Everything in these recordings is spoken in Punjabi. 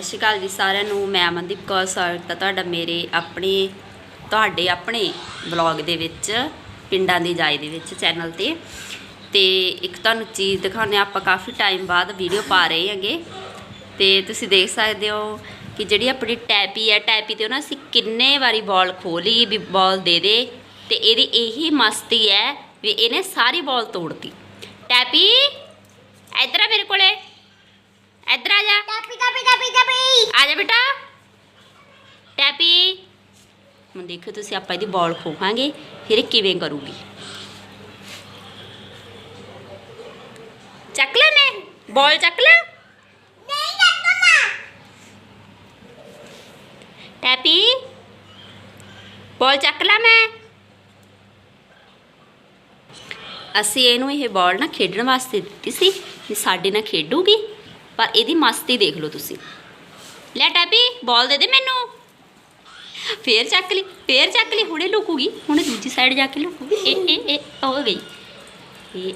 ਸਤਿ ਸ਼੍ਰੀ ਅਕਾਲ ਜੀ ਸਾਰਿਆਂ ਨੂੰ ਮੈਂ ਅਮਨਦੀਪ ਕੌਰ ਸਵਾਗਤ ਹੈ ਤੁਹਾਡਾ ਮੇਰੇ ਆਪਣੇ ਤੁਹਾਡੇ ਆਪਣੇ ਵਲੌਗ ਦੇ ਵਿੱਚ ਪਿੰਡਾਂ ਦੀ ਜਾਈ ਦੇ ਵਿੱਚ ਚੈਨਲ ਤੇ। ਤੇ ਇੱਕ ਤੁਹਾਨੂੰ ਚੀਜ਼ ਦਿਖਾਉਂਦੇ ਹਾਂ, ਆਪਾਂ ਕਾਫੀ ਟਾਈਮ ਬਾਅਦ ਵੀਡੀਓ ਪਾ ਰਹੇ ਹਾਂਗੇ। ਤੇ ਤੁਸੀਂ ਦੇਖ ਸਕਦੇ ਹੋ ਕਿ ਜਿਹੜੀ ਆਪਣੀ ਟੈਪੀ ਹੈ ਟੈਪੀ ਤੇ ਉਹਨਾਂ ਅਸੀਂ ਕਿੰਨੇ ਵਾਰੀ ਬਾਲ ਖੋਲੀ ਵੀ ਬਾਲ ਦੇ ਦੇ। ਤੇ ਇਹਦੀ ਇਹੀ ਮਸਤੀ ਹੈ ਵੀ ਇਹਨੇ ਸਾਰੀ ਬਾਲ ਤੋੜਤੀ। ਟੈਪੀ ਇੱਧਰ ਆ ਮੇਰੇ ਕੋਲੇ। ਇੱਧਰ ਆ ਜਾ। ਟਾਪੀ ਆ ਜਾ ਬੇਟਾ। ਟੈਪੀ। ਹੁਣ ਦੇਖੋ ਤੁਸੀਂ ਆਪਾਂ ਇਹਦੀ ਬਾਲ ਖੋਹਾਂਗੇ ਫਿਰ ਕਿਵੇਂ ਕਰੂਗੀ। ਚੱਕ ਲੈ ਨੇ ਬਾਲ ਚੱਕ ਲੈ। ਨਹੀਂ ਕੱਟਣਾ ਟੈਪੀ ਬਾਲ ਚੱਕ ਲੈ ਮੈਂ। ਅਸੀਂ ਇਹਨੂੰ ਇਹ ਬਾਲ ਨਾ ਖੇਡਣ ਵਾਸਤੇ ਦਿੱਤੀ ਸੀ ਵੀ ਸਾਡੇ ਨਾਲ ਖੇਡੂਗੀ ਪਰ ਇਹਦੀ ਮਸਤੀ ਦੇਖ ਲਓ ਤੁਸੀਂ। ਲੈ ਟੈਪੀ ਬਾਲ ਦੇ ਦੇ ਮੈਨੂੰ। ਫੇਰ ਚੱਕ ਲਈ, ਫੇਰ ਚੱਕ ਲਈ, ਹੁਣੇ ਲੁਕੂਗੀ। ਹੁਣੇ ਦੂਜੀ ਸਾਈਡ ਜਾ ਕੇ ਲੁਕੂਗੀ। ਇਹ ਇਹ ਇਹ ਹੋ ਗਈ। ਇਹ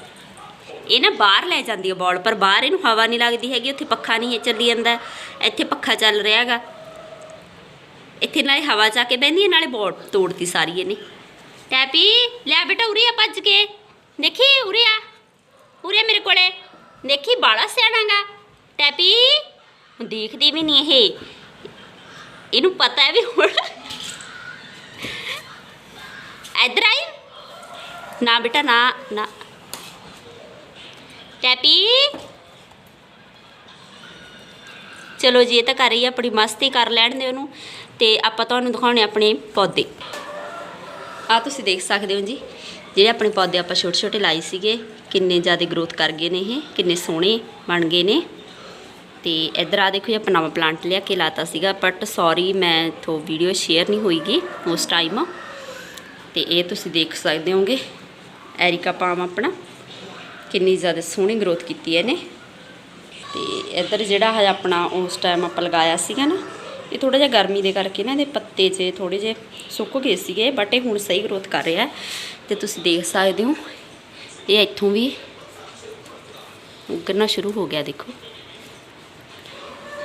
ਇਹ ਨਾ ਬਾਹਰ ਲੈ ਜਾਂਦੀ ਹੈ ਬਾਲ ਪਰ ਬਾਹਰ ਇਹਨੂੰ ਹਵਾ ਨਹੀਂ ਲੱਗਦੀ ਹੈਗੀ, ਉੱਥੇ ਪੱਖਾ ਨਹੀਂ ਚੱਲੀ ਜਾਂਦਾ। ਇੱਥੇ ਪੱਖਾ ਚੱਲ ਰਿਹਾ ਹੈਗਾ। ਇੱਥੇ ਨਾਲੇ ਹਵਾ ਚਾ ਕੇ ਬਹਿੰਦੀ ਹੈ ਨਾਲੇ ਬਾਲ ਤੋੜਤੀ ਸਾਰੀ ਇਹਨੇ। ਟੈਪੀ ਲੈ ਬੇਟਾ, ਉਰੇ ਆ ਭੱਜ ਕੇ। ਦੇਖੀ, ਉਰੇ ਆ। ਉਰੇ ਮੇਰੇ ਕੋਲੇ। ਦੇਖੀ ਬਾਲਾ ਸਿਆਣਾਗਾ ਟੈਪੀ ਦੇਖਦੀ ਵੀ ਨਹੀਂ ਇਹ। ਇਹਨੂੰ ਪਤਾ ਹੈ ਵੀ ਹੁਣ ਇੱਧਰ ਆਈ। ਨਾ ਬੇਟਾ, ਨਾ ਨਾ। ਟੈਪੀ। ਚਲੋ ਜੀ, ਇਹ ਤਾਂ ਕਰ ਰਹੀ ਹੈ ਆਪਣੀ ਮਸਤੀ ਕਰ ਲੈਣ ਦੇ ਉਹਨੂੰ ਤੇ ਆਪਾਂ ਤੁਹਾਨੂੰ ਦਿਖਾਉਣੇ ਆਪਣੇ ਪੌਦੇ। ਆ ਤੁਸੀਂ ਦੇਖ ਸਕਦੇ ਹੋ ਜੀ, ਜਿਹੜੇ ਆਪਣੇ ਪੌਦੇ ਆਪਾਂ ਛੋਟੇ ਛੋਟੇ ਲਾਏ ਸੀਗੇ, ਕਿੰਨੇ ਜ਼ਿਆਦਾ ਗਰੋਥ ਕਰ ਗਏ ਨੇ ਇਹ, ਕਿੰਨੇ ਸੋਹਣੇ ਬਣ ਗਏ ਨੇ। ਤੇ ਇੱਧਰ ਆ ਦੇਖੋ ਜੀ ਆਪਾਂ ਨਵਾਂ ਪਲਾਂਟ ਲਿਆ ਕੇ ਲਾਤਾ ਸੀਗਾ ਬਟ ਸੌਰੀ ਮੈਂ ਤੋਂ ਵੀਡੀਓ ਸ਼ੇਅਰ ਨਹੀਂ ਹੋਈਗੀ ਉਸ ਟਾਈਮ ਤੇ ਇਹ ਤੁਸੀਂ ਦੇਖ ਸਕਦੇ ਹੋਗੇ ਐਰਿਕਾ ਪਾਮ ਆਪਣਾ, ਕਿੰਨੀ ਜ਼ਿਆਦਾ ਸੋਹਣੀ ਗਰੋਥ ਕੀਤੀ ਇਹਨੇ। ਤੇ ਇੱਧਰ ਜਿਹੜਾ ਹੈ ਆਪਣਾ ਉਸ ਟਾਈਮ ਆਪਾਂ ਲਗਾਇਆ ਸੀਗਾ ਨਾ, ਇਹ ਥੋੜਾ ਜਿਹਾ ਗਰਮੀ ਦੇ ਕਰਕੇ ਨਾ ਇਹਦੇ ਪੱਤੇ 'ਚ ਥੋੜੇ ਜਿਹੇ ਸੁੱਕ ਗਏ ਸੀਗੇ ਬਟ ਇਹ ਹੁਣ ਸਹੀ ਗਰੋਥ ਕਰ ਰਿਹਾ। ਹੈ ਤੇ ਤੁਸੀਂ ਦੇਖ ਸਕਦੇ ਹੋ, ਇਹ ਇੱਥੋਂ ਵੀ ਉੱਗਣਾ ਸ਼ੁਰੂ ਹੋ ਗਿਆ, ਦੇਖੋ।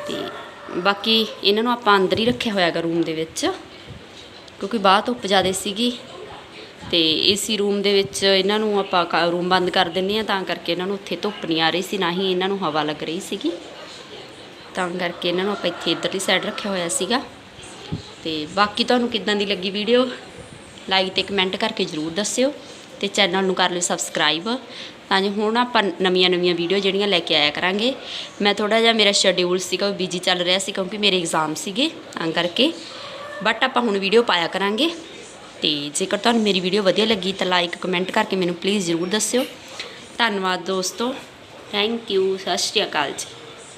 ਤੇ ਬਾਕੀ ਇਹਨਾਂ ਨੂੰ ਆਪਾਂ ਅੰਦਰ ਹੀ ਰੱਖਿਆ ਹੋਇਆ ਗਾ ਰੂਮ ਦੇ ਵਿੱਚ, ਕਿਉਂਕਿ ਬਾਹਰ ਧੁੱਪ ਜ਼ਿਆਦਾ ਸੀਗੀ ਤੇ ਏਸੀ ਰੂਮ ਦੇ ਵਿੱਚ ਇਹਨਾਂ ਨੂੰ ਆਪਾਂ ਰੂਮ ਬੰਦ ਕਰ ਦਿੰਦੇ ਆ ਤਾਂ ਕਰਕੇ ਇਹਨਾਂ ਨੂੰ ਉੱਥੇ ਧੁੱਪ ਨਹੀਂ ਆ ਰਹੀ ਸੀ, ਨਾ ਹੀ ਇਹਨਾਂ ਨੂੰ ਹਵਾ ਲੱਗ ਰਹੀ ਸੀਗੀ। ਤਾਂ ਕਰਕੇ ਇਹਨਾਂ ਨੂੰ ਆਪਾਂ ਇੱਥੇ ਇੱਧਰਲੀ ਸਾਈਡ ਰੱਖਿਆ ਹੋਇਆ ਸੀਗਾ। ਤੇ ਬਾਕੀ ਤੁਹਾਨੂੰ ਕਿੱਦਾਂ ਦੀ ਲੱਗੀ ਵੀਡੀਓ ਲਾਈਕ ਤੇ ਕਮੈਂਟ ਕਰਕੇ ਜਰੂਰ ਦੱਸਿਓ ਤੇ ਚੈਨਲ ਨੂੰ ਕਰ ਲਿਓ ਸਬਸਕ੍ਰਾਈਬ ਤਾਂ ਜੋ ਹੁਣ ਆਪਾਂ ਨਵੀਆਂ ਨਵੀਆਂ ਵੀਡੀਓ ਜਿਹੜੀਆਂ ਲੈ ਕੇ ਆਇਆ ਕਰਾਂਗੇ। ਮੈਂ ਥੋੜਾ ਜਿਹਾ ਮੇਰਾ ਸ਼ਡਿਊਲ ਸੀਗਾ, ਉਹ ਬਿਜ਼ੀ ਚੱਲ ਰਿਹਾ ਸੀ ਕਿਉਂਕਿ ਮੇਰੇ ਐਗਜ਼ਾਮ ਸੀਗੇ, ਤਾਂ ਕਰਕੇ। ਬਟ ਆਪਾਂ ਹੁਣ ਵੀਡੀਓ ਪਾਇਆ ਕਰਾਂਗੇ। ਤੇ ਜੇਕਰ ਤੁਹਾਨੂੰ ਮੇਰੀ ਵੀਡੀਓ ਵਧੀਆ ਲੱਗੀ, ਤਾਂ ਲਾਈਕ ਕਮੈਂਟ ਕਰਕੇ ਮੈਨੂੰ ਪਲੀਜ਼ ਜ਼ਰੂਰ ਦੱਸਿਓ। ਧੰਨਵਾਦ ਦੋਸਤੋ। ਥੈਂਕ ਯੂ ਸਤਿ ਸ਼੍ਰੀ ਅਕਾਲ ਜੀ।